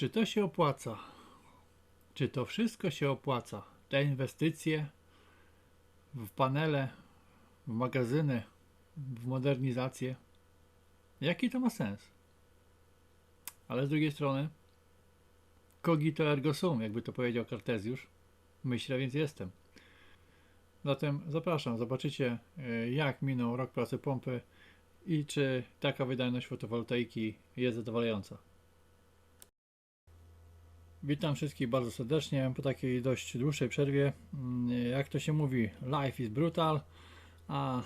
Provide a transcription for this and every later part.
Czy to się opłaca? Czy to wszystko się opłaca? Te inwestycje w panele, w magazyny, w modernizację. Jaki to ma sens? Ale z drugiej strony, cogito ergo sum, jakby to powiedział Kartezjusz. Myślę, więc jestem. Zatem zapraszam, zobaczycie e, jak minął rok pracy pompy i czy taka wydajność fotowoltaiki jest zadowalająca. Witam wszystkich bardzo serdecznie po takiej dość dłuższej przerwie. Mm, Jak to się mówi, life is brutal, a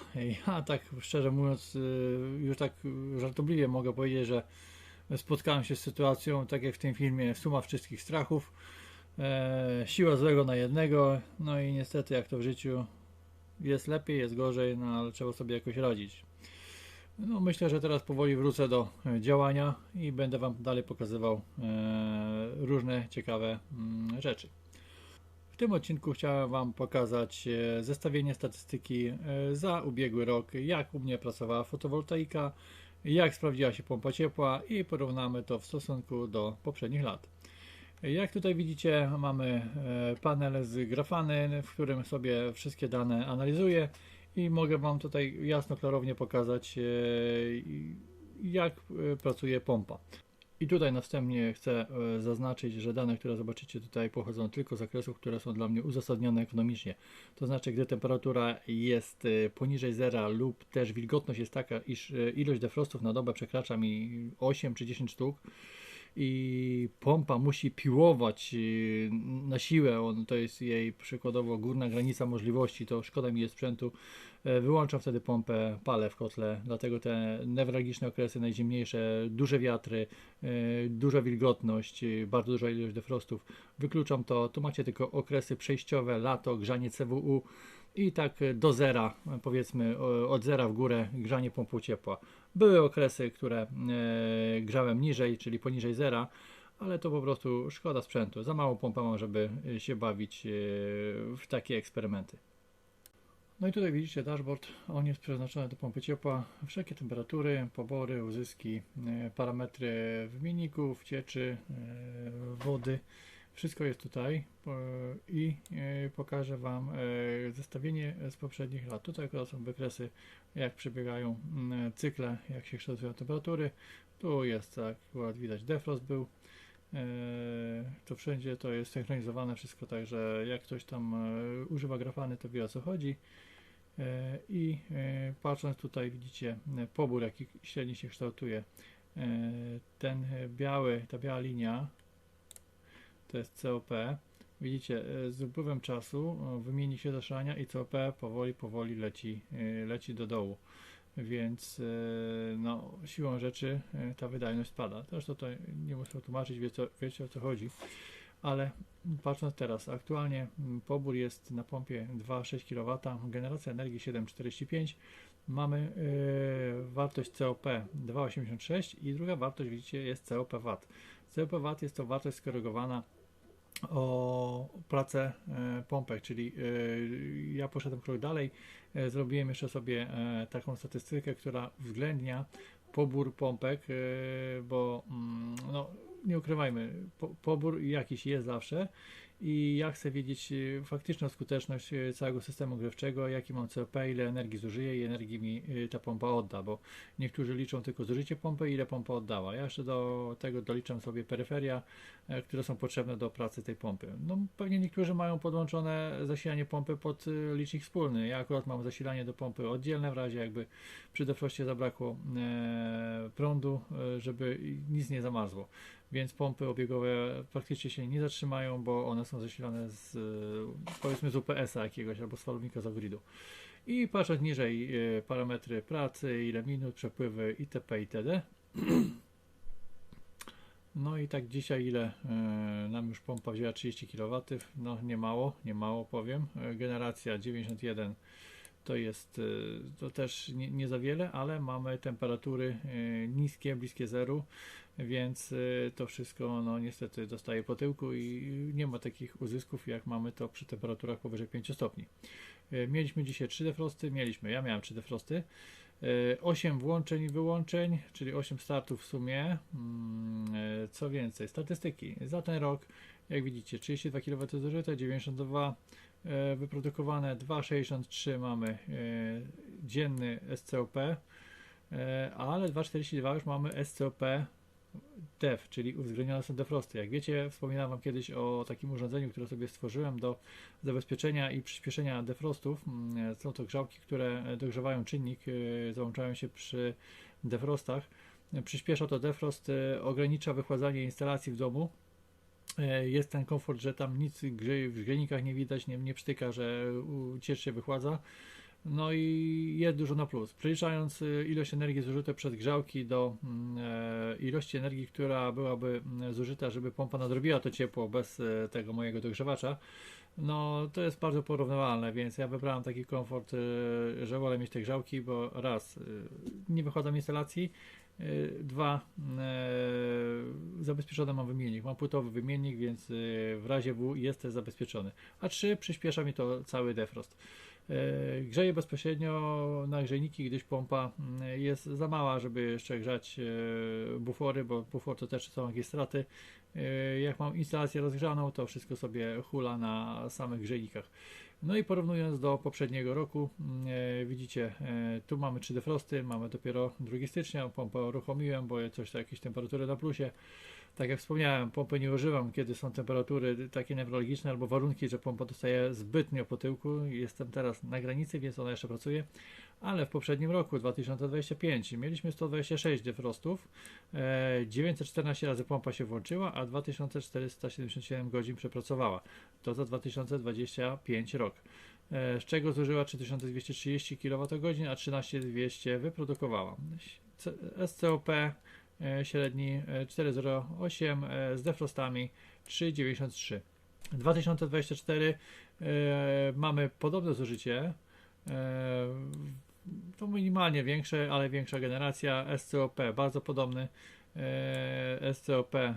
ja tak szczerze mówiąc, y, już tak żartobliwie mogę powiedzieć, że spotkałem się z sytuacją, tak jak w tym filmie, suma wszystkich strachów, e, siła złego na jednego, no i niestety jak to w życiu jest lepiej, jest gorzej, no ale trzeba sobie jakoś radzić. No, myślę, że teraz powoli wrócę do e, działania i będę Wam dalej pokazywał e, różne ciekawe mm, rzeczy. W tym odcinku chciałem Wam pokazać e, zestawienie statystyki za ubiegły rok, jak u mnie pracowała fotowoltaika, jak sprawdziła się pompa ciepła i porównamy to w stosunku do poprzednich lat. Jak tutaj widzicie, mamy panel z grafany, w którym sobie wszystkie dane analizuję i mogę Wam tutaj jasno, klarownie pokazać, e, jak e, pracuje pompa. I tutaj następnie chcę e, zaznaczyć, że dane, które zobaczycie tutaj pochodzą tylko z zakresów, które są dla mnie uzasadnione ekonomicznie. To znaczy, gdy temperatura jest poniżej zera lub też wilgotność jest taka, iż ilość defrostów na dobę przekracza mi 8 czy 10 sztuk, i pompa musi piłować yy, na siłę, on, to jest jej przykładowo górna granica możliwości, to szkoda mi jest sprzętu, E, wyłączam wtedy pompę, palę w kotle, dlatego te newralgiczne okresy, najzimniejsze, duże wiatry, e, duża wilgotność, e, bardzo duża ilość defrostów, wykluczam to, tu macie tylko okresy przejściowe, lato, grzanie CWU, i tak do zera, powiedzmy od zera w górę grzanie pompą ciepła. Były okresy, które e, grzałem niżej, czyli poniżej zera, ale to po prostu szkoda sprzętu. Za mało pompę mam, żeby się bawić e, w takie eksperymenty. No i tutaj widzicie dashboard, on jest przeznaczony do pompy ciepła, wszelkie temperatury, pobory, uzyski, e, parametry wymienników, cieczy, wody, wszystko jest tutaj e, i e, pokażę Wam e, zestawienie z poprzednich lat. Tutaj akurat są wykresy, jak przebiegają mm, cykle, jak się kształtują temperatury. Tu jest akurat widać defrost był. E, To wszędzie to jest synchronizowane wszystko, także jak ktoś tam e, używa grafany, to wie o co chodzi. E, I e, patrząc tutaj widzicie e, pobór, jaki średnio się kształtuje. E, Ten e, biały, ta biała linia to jest COP. Widzicie, e, z upływem czasu wymieni się zaszalania i COP powoli, powoli leci, e, leci do dołu. Więc e, no, siłą rzeczy ta wydajność spada. Zresztą to nie muszę tłumaczyć, wie co, wiecie o co chodzi. Ale patrząc teraz, aktualnie pobór jest na pompie 2,6 kW, generacja energii 7,45 mamy e, wartość COP 2,86 i druga wartość widzicie jest COP Watt. COP Watt jest to wartość skorygowana o pracę e, pompek, czyli e, ja poszedłem krok dalej, e, zrobiłem jeszcze sobie taką statystykę, która uwzględnia pobór pompek, bo mm, no, nie ukrywajmy, po, pobór jakiś jest zawsze i ja chcę wiedzieć e, faktyczną skuteczność e, całego systemu grzewczego, jaki mam COP, ile energii zużyje i energii mi e, ta pompa odda, bo niektórzy liczą tylko zużycie pompy, ile pompa oddała. Ja jeszcze do tego doliczam sobie peryferia, e, które są potrzebne do pracy tej pompy. No pewnie niektórzy mają podłączone zasilanie pompy pod licznik wspólny. Ja akurat mam zasilanie do pompy oddzielne w razie jakby przy defroście zabrakło e, prądu, e, żeby nic nie zamarzło. Więc pompy obiegowe praktycznie się nie zatrzymają, bo one są zasilane z e, powiedzmy z UPS-a jakiegoś albo z falownika z gridu. I patrząc niżej e, parametry pracy, ile minut, przepływy itp. itd. No i tak dzisiaj ile e, nam już pompa wzięła 30 kW, no nie mało, nie mało powiem. Generacja 91 to jest to też nie, nie za wiele, ale mamy temperatury niskie, bliskie zeru, więc e, to wszystko no niestety dostaje po tyłku i nie ma takich uzysków jak mamy to przy temperaturach powyżej 5 stopni. E, Mieliśmy dzisiaj 3 defrosty, mieliśmy, ja miałem 3 defrosty. 8 włączeń i wyłączeń, czyli 8 startów w sumie. Mm, Co więcej, statystyki za ten rok, jak widzicie, 32 kW zużyte, 92 e, wyprodukowane, 2,63 mamy dzienny SCOP, ale 2,42 już mamy SCOP DEF, czyli uwzględnione są defrosty. Jak wiecie, wspominałem Wam kiedyś o takim urządzeniu, które sobie stworzyłem do zabezpieczenia i przyspieszenia defrostów. Mm, Są to grzałki, które dogrzewają czynnik, e, załączają się przy defrostach. Przyspiesza to defrost, e, ogranicza wychładzanie instalacji w domu. E, Jest ten komfort, że tam nic w grzejnikach nie widać, nie, nie przytyka, że ciecz się wychładza. No i jest dużo na plus. Przeliczając y, ilość energii zużyte przez grzałki do mm, e, ilości energii, która byłaby mm, zużyta, żeby pompa nadrobiła to ciepło bez e, tego mojego dogrzewacza, no to jest bardzo porównywalne, więc ja wybrałem taki komfort, e, że wolę mieć te grzałki, bo raz, e, nie wychładam instalacji, dwa, e, zabezpieczony mam wymiennik, mam płytowy wymiennik, więc w razie W jest też zabezpieczony, a trzy, przyspiesza mi to cały defrost. E, Grzeję bezpośrednio na grzejniki, gdyż pompa mm, jest za mała, żeby jeszcze grzać e, bufory, bo bufor to też są jakieś straty. E, Jak mam instalację rozgrzaną, to wszystko sobie hula na samych grzejnikach. No i porównując do poprzedniego roku, mm, widzicie, tu mamy 3 defrosty, mamy dopiero 2 stycznia, pompę uruchomiłem, bo coś to jakieś temperatury na plusie. Tak jak wspomniałem, pompy nie używam, kiedy są temperatury takie newrologiczne albo warunki, że pompa dostaje zbytnio po tyłku. Jestem teraz na granicy, więc ona jeszcze pracuje. Ale w poprzednim roku, 2025, mieliśmy 126 defrostów, e, 914 razy pompa się włączyła, a 2477 godzin przepracowała. To za 2025 rok. E, z czego zużyła 3230 kWh, a 13200 wyprodukowała. SCOP e, średni e, 4,08 e, z defrostami 3,93. 2024 e, mamy podobne zużycie. E, to minimalnie większe, ale większa generacja SCOP, bardzo podobny e, SCOP e,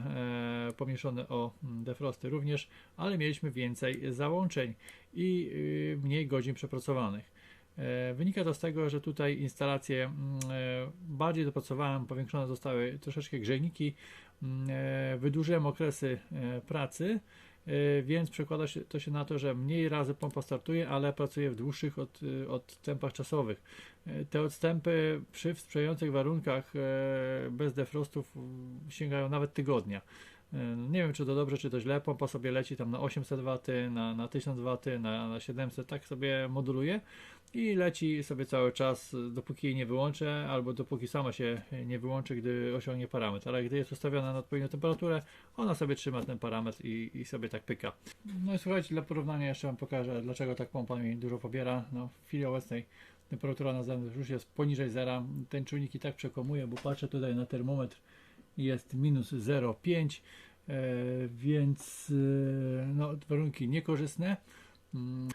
pomieszczony o mm, defrosty również, ale mieliśmy więcej załączeń i y, mniej godzin przepracowanych. E, Wynika to z tego, że tutaj instalacje mm, e, bardziej dopracowałem, powiększone zostały troszeczkę grzejniki, mm, e, wydłużyłem okresy pracy, więc przekłada się to się na to, że mniej razy pompa startuje, ale pracuje w dłuższych od, odstępach czasowych. Te odstępy przy sprzyjających warunkach bez defrostów sięgają nawet tygodnia. Nie wiem, czy to dobrze, czy to źle. Pompa sobie leci tam na 800 W, na, na 1000 W, na, na 700, tak sobie moduluje i leci sobie cały czas, dopóki jej nie wyłączę, albo dopóki sama się nie wyłączy, gdy osiągnie parametr. Ale gdy jest ustawiona na odpowiednią temperaturę, ona sobie trzyma ten parametr i, i sobie tak pyka. No i słuchajcie, dla porównania jeszcze Wam pokażę, dlaczego tak pompa mi dużo pobiera. No, w chwili obecnej temperatura na zewnątrz już jest poniżej zera. Ten czujnik i tak przekonuje, bo patrzę tutaj na termometr jest minus 0,5, e, więc e, no, warunki niekorzystne. Mm,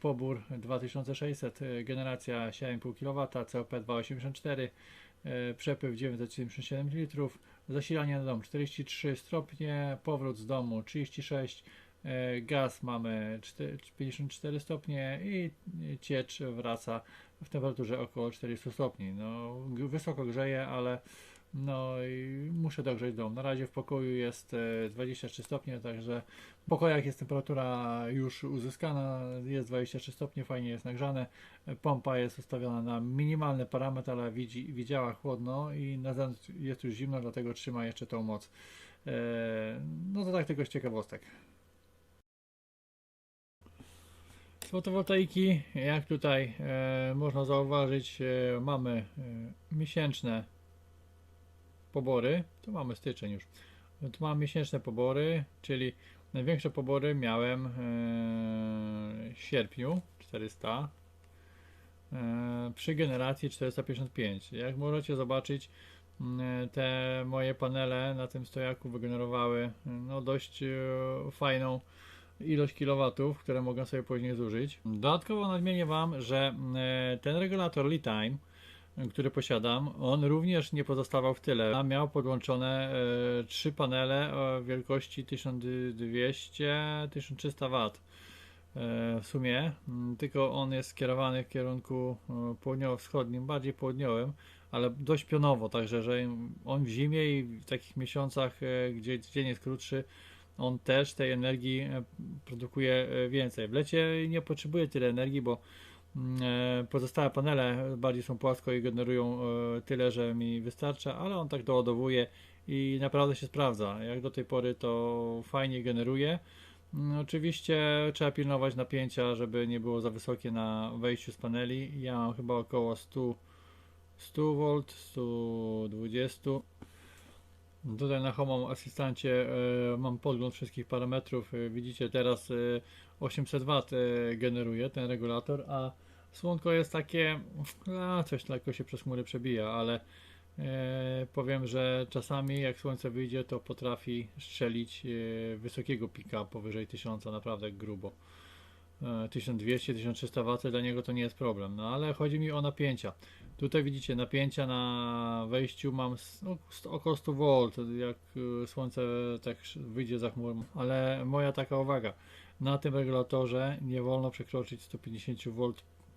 Pobór 2600, e, generacja 7,5 kW, COP 284, e, przepływ 977 litrów, zasilanie na dom 43 stopnie, powrót z domu 36, e, gaz mamy 4 54 stopnie i ciecz wraca w temperaturze około 400 stopni. No, wysoko grzeje, ale no i muszę dogrzeć dom. Na razie w pokoju jest e, 23 stopnie, także w pokojach jest temperatura już uzyskana, jest 23 stopnie, fajnie jest nagrzane. E, Pompa jest ustawiona na minimalny parametr, ale widzi, widziała chłodno i na zewnątrz jest już zimno, dlatego trzyma jeszcze tą moc. E, No to tak tylko z ciekawostek. Z fotowoltaiki, jak tutaj e, można zauważyć, e, mamy e, miesięczne pobory. Tu mamy styczeń już. Tu mam miesięczne pobory, czyli największe pobory miałem e, w sierpniu 400 e, przy generacji 455. Jak możecie zobaczyć, m, te moje panele na tym stojaku wygenerowały no, dość e, fajną ilość kilowatów, które mogę sobie później zużyć. Dodatkowo nadmienię Wam, że e, ten regulator Lead Time, e, który posiadam, on również nie pozostawał w tyle. Miał podłączone e, trzy panele o wielkości 1200-1300 W. w sumie, mm, tylko on jest skierowany w kierunku e, południowo-wschodnim, bardziej południowym, ale dość pionowo, także że on w zimie i w takich miesiącach, e, gdzie dzień jest krótszy, on też tej energii e, produkuje e, więcej. W lecie nie potrzebuje tyle energii, bo e, pozostałe panele bardziej są płasko i generują e, tyle, że mi wystarcza, ale on tak doładowuje i naprawdę się sprawdza. Jak do tej pory to fajnie generuje. Mm, Oczywiście trzeba pilnować napięcia, żeby nie było za wysokie na wejściu z paneli. Ja mam chyba około 100, 100 V, 120. Tutaj na Home Asystancie e, mam podgląd wszystkich parametrów. E, widzicie teraz e, 800 W e, generuje ten regulator, a słonko jest takie, a, coś lekko się przez chmury przebija, ale e, powiem, że czasami jak słońce wyjdzie, to potrafi strzelić e, wysokiego pika powyżej 1000, naprawdę grubo. E, 1200-1300 W dla niego to nie jest problem, no ale chodzi mi o napięcia. Tutaj widzicie napięcia na wejściu mam no, około 100 V, jak y, słońce tak wyjdzie za chmurą, ale moja taka uwaga, na tym regulatorze nie wolno przekroczyć 150 V,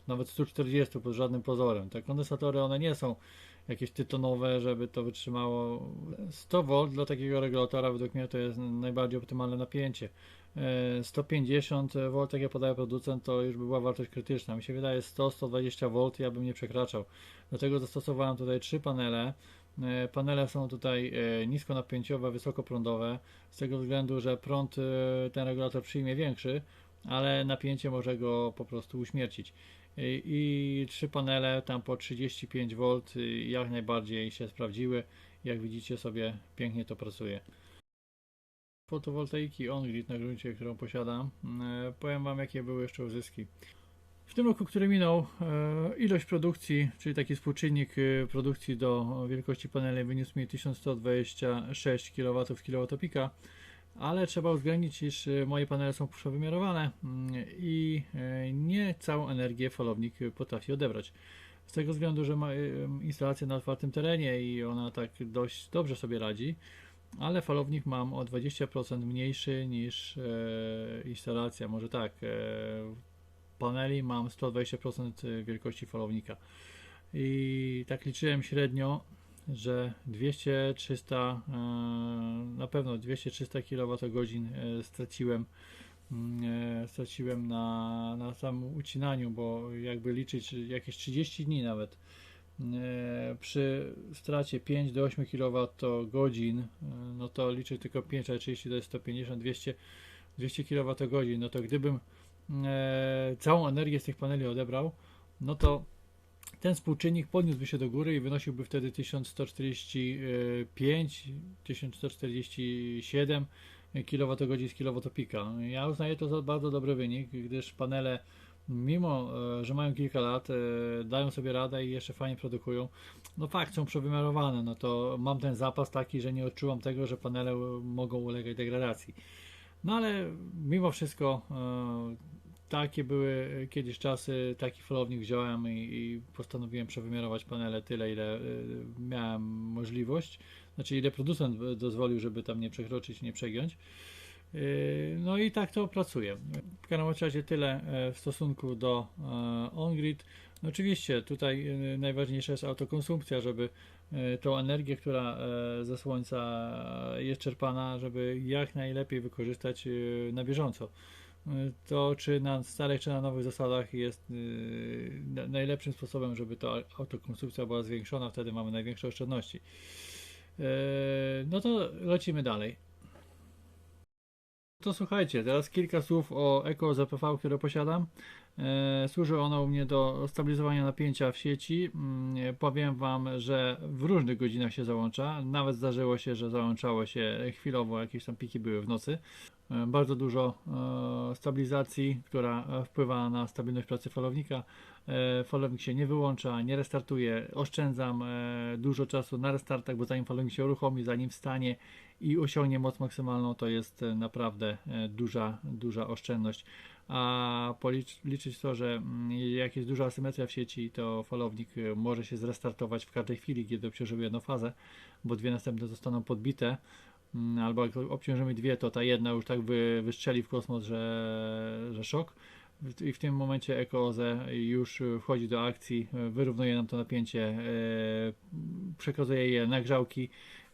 nawet 140 pod żadnym pozorem. Te kondensatory one nie są jakieś tytonowe, żeby to wytrzymało. 100 V dla takiego regulatora według mnie to jest najbardziej optymalne napięcie. E, 150 V, tak jak podaje producent, to już by była wartość krytyczna. Mi się wydaje 100-120 V ja bym nie przekraczał. Dlatego zastosowałem tutaj trzy panele. E, Panele są tutaj e, niskonapięciowe, wysokoprądowe, z tego względu, że prąd e, ten regulator przyjmie większy, ale napięcie może go po prostu uśmiercić. I, trzy panele tam po 35 V y, jak najbardziej się sprawdziły. Jak widzicie sobie pięknie to pracuje. Fotowoltaiki on-grid na gruncie, którą posiadam. E, Powiem Wam jakie były jeszcze uzyski. W tym roku, który minął, e, ilość produkcji, czyli taki współczynnik e, produkcji do wielkości paneli wyniósł mi 1126 kW kWpika, ale trzeba uwzględnić, iż e, moje panele są przewymiarowane mm, i e, nie całą energię falownik potrafi odebrać. Z tego względu, że ma e, instalację na otwartym terenie i ona tak dość dobrze sobie radzi, ale falownik mam o 20% mniejszy niż instalacja, może tak, paneli mam 120% wielkości falownika. I tak liczyłem średnio, że 200-300, e, na pewno 200-300 kWh e, straciłem mm, e, straciłem na, na samym ucinaniu, bo jakby liczyć jakieś 30 dni nawet. Przy stracie 5 do 8 kWh, no to liczę tylko 5, ale 30 to jest 150, 200, 200 kWh, no to gdybym całą energię z tych paneli odebrał, no to ten współczynnik podniósłby się do góry i wynosiłby wtedy 1145, 1147 kWh z kWpika. Ja uznaję to za bardzo dobry wynik, gdyż panele mimo, e, że mają kilka lat, e, dają sobie radę i jeszcze fajnie produkują. No fakt, są przewymiarowane, no to mam ten zapas taki, że nie odczuwam tego, że panele mogą ulegać degradacji. No ale mimo wszystko e, takie były kiedyś czasy, taki falownik wziąłem i, i postanowiłem przewymiarować panele tyle, ile y, miałem możliwość. Znaczy, ile producent dozwolił, żeby tam nie przekroczyć, nie przegiąć. No i tak to pracuje. W każdym razie tyle e, w stosunku do e, on-grid. No oczywiście tutaj e, najważniejsza jest autokonsumpcja, żeby e, tą energię, która e, ze słońca jest czerpana, żeby jak najlepiej wykorzystać e, na bieżąco. To czy na starych, czy na nowych zasadach jest na- najlepszym sposobem, żeby ta autokonsumpcja była zwiększona, wtedy mamy największe oszczędności. E, No to lecimy dalej. To słuchajcie, teraz kilka słów o Eco ZPV, które posiadam. E, służy ono u mnie do stabilizowania napięcia w sieci. Mm, powiem Wam, że w różnych godzinach się załącza. Nawet zdarzyło się, że załączało się chwilowo, jakieś tam piki były w nocy. E, bardzo dużo e, stabilizacji, która e, wpływa na stabilność pracy falownika. E, falownik się nie wyłącza, nie restartuje. Oszczędzam e, dużo czasu na restartach, bo zanim falownik się uruchomi, zanim wstanie i osiągnie moc maksymalną, to jest e, naprawdę e, duża, duża oszczędność. A policz, liczyć to, że mm, jak jest duża asymetria w sieci, to falownik e, może się zrestartować w każdej chwili, kiedy przeżył jedną fazę, bo dwie następne zostaną podbite. mm, albo jak obciążymy dwie, to ta jedna już tak wy, wystrzeli w kosmos, że, że szok. I w tym momencie EcoOZE już wchodzi do akcji, e, wyrównuje nam to napięcie, e, przekazuje je na grzałki.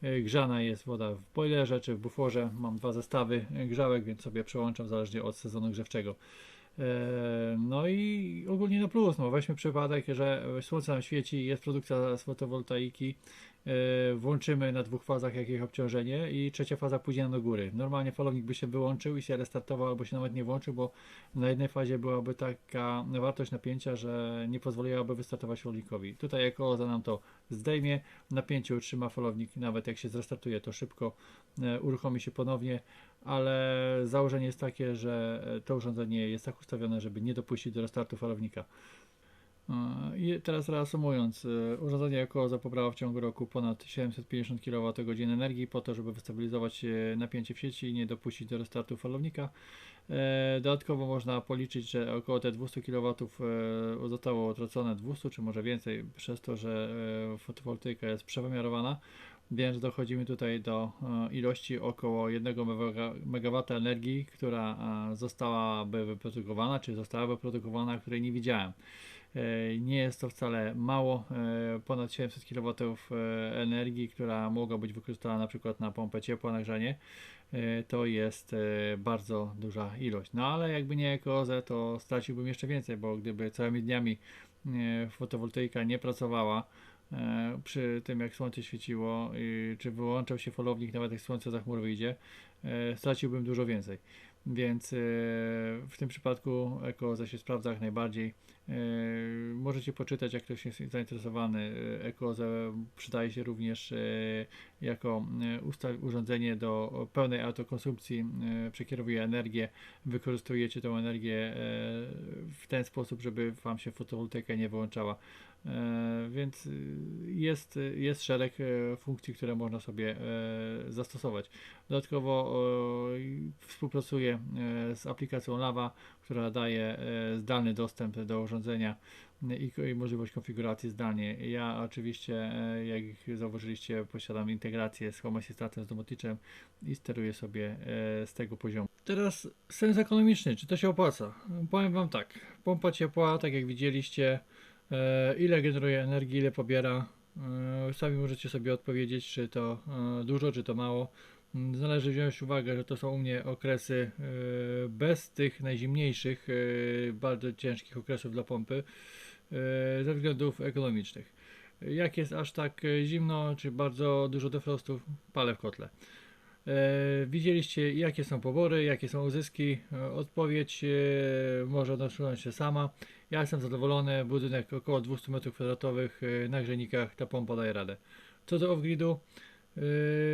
E, Grzana jest woda w boilerze czy w buforze. Mam dwa zestawy grzałek, więc sobie przełączam zależnie od sezonu grzewczego. E, No i ogólnie na plus, no weźmy przypadek, że słońce nam świeci, jest produkcja z fotowoltaiki, włączymy na dwóch fazach jakieś obciążenie i trzecia faza pójdzie do góry. Normalnie falownik by się wyłączył i się restartował albo się nawet nie włączył, bo na jednej fazie byłaby taka wartość napięcia, że nie pozwoliłaby wystartować falownikowi. Tutaj jako za nam to zdejmie, napięcie utrzyma falownik, nawet jak się zrestartuje to szybko e, uruchomi się ponownie, ale założenie jest takie, że to urządzenie jest tak ustawione, żeby nie dopuścić do restartu falownika. I teraz reasumując, e, urządzenie jako zapobrało w ciągu roku ponad 750 kWh energii po to, żeby wystabilizować e, napięcie w sieci i nie dopuścić do restartu falownika. E, Dodatkowo można policzyć, że około te 200 kW zostało utracone 200 czy może więcej przez to, że fotowoltaika jest przewymiarowana, więc dochodzimy tutaj do e, ilości około 1 MW energii, która e, zostałaby wyprodukowana, czy została wyprodukowana, której nie widziałem. E, Nie jest to wcale mało, ponad 700 kW energii, która mogła być wykorzystana na przykład na pompę ciepła, nagrzanie. To jest bardzo duża ilość. No ale jakby nie EcoOZE, to straciłbym jeszcze więcej, bo gdyby całymi dniami fotowoltaika nie pracowała, przy tym jak słońce świeciło, czy wyłączał się falownik, nawet jak słońce za chmur wyjdzie, e, straciłbym dużo więcej. Więc e, w tym przypadku EcoOZE się sprawdza jak najbardziej. E, Możecie poczytać, jak ktoś jest zainteresowany. E, EcoOZE przydaje się również e, jako e, urządzenie do pełnej autokonsumpcji, e, przekierowuje energię, wykorzystujecie tą energię e, w ten sposób, żeby Wam się fotowoltaika nie wyłączała. E, Więc y, jest, jest szereg e, funkcji, które można sobie e, zastosować. Dodatkowo współpracuję z aplikacją Lava, która daje zdalny dostęp do urządzenia i, i możliwość konfiguracji zdalnie. Ja oczywiście, jak zauważyliście, posiadam integrację z Home Assistantem, z Domoticzem i steruję sobie z tego poziomu. Teraz sens ekonomiczny, czy to się opłaca? Powiem Wam tak, pompa ciepła, tak jak widzieliście, ile generuje energii, ile pobiera. E, Sami możecie sobie odpowiedzieć, czy to e, dużo, czy to mało. Mm, Należy wziąć uwagę, że to są u mnie okresy e, bez tych najzimniejszych, e, bardzo ciężkich okresów dla pompy e, ze względów ekonomicznych. Jak jest aż tak e, zimno, czy bardzo dużo defrostów, palę w kotle. E, widzieliście, jakie są pobory, jakie są uzyski. E, Odpowiedź e, może nasuwać się sama. Ja jestem zadowolony. Budynek około 200 m2 e, na grzenikach, ta pompa daje radę. Co do off-gridu, e,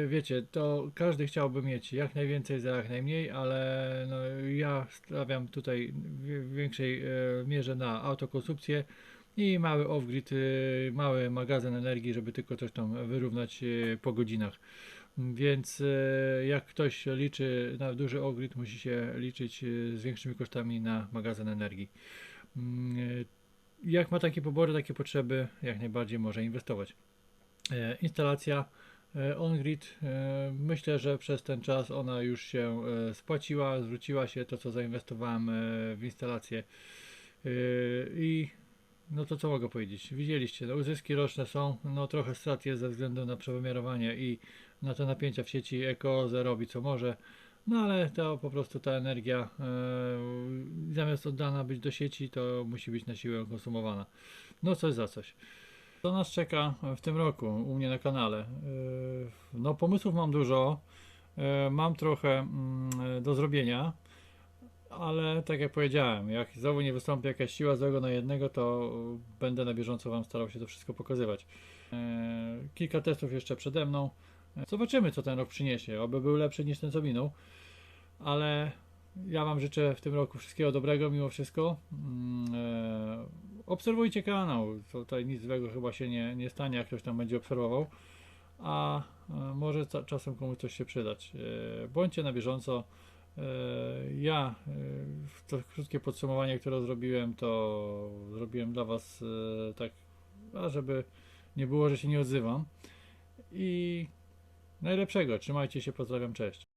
wiecie, to każdy chciałby mieć jak najwięcej za jak najmniej, ale no, ja stawiam tutaj w większej e, mierze na autokonsumpcję i mały off-grid, e, mały magazyn energii, żeby tylko coś tam wyrównać e, po godzinach. Więc jak ktoś liczy na duży off-grid, musi się liczyć z większymi kosztami na magazyn energii. Mm, e, Jak ma takie pobory, takie potrzeby, jak najbardziej może inwestować. E, Instalacja e, on-grid, myślę, że przez ten czas ona już się spłaciła, zwróciła się to, co zainwestowałem w instalację. I no to co mogę powiedzieć? Widzieliście, no uzyski roczne są, no trochę strat jest ze względu na przewymiarowanie i na te napięcia w sieci EcoOZE robi co może, no ale to po prostu ta energia e, zamiast oddana być do sieci, to musi być na siłę konsumowana. No coś za coś. Co nas czeka w tym roku u mnie na kanale? E, No pomysłów mam dużo, e, mam trochę mm, do zrobienia, ale tak jak powiedziałem, jak znowu nie wystąpi jakaś siła złego na jednego, to będę na bieżąco Wam starał się to wszystko pokazywać. Kilka testów jeszcze przede mną. Zobaczymy, co ten rok przyniesie. Oby był lepszy niż ten, co minął. Ale ja Wam życzę w tym roku wszystkiego dobrego mimo wszystko. Mm, e, Obserwujcie kanał. Tutaj nic złego chyba się nie, nie stanie, jak ktoś tam będzie obserwował. A e, może czasem komuś coś się przydać. E, Bądźcie na bieżąco. Ja to krótkie podsumowanie, które zrobiłem, to zrobiłem dla Was tak, żeby nie było, że się nie odzywam. I najlepszego. Trzymajcie się, pozdrawiam, cześć.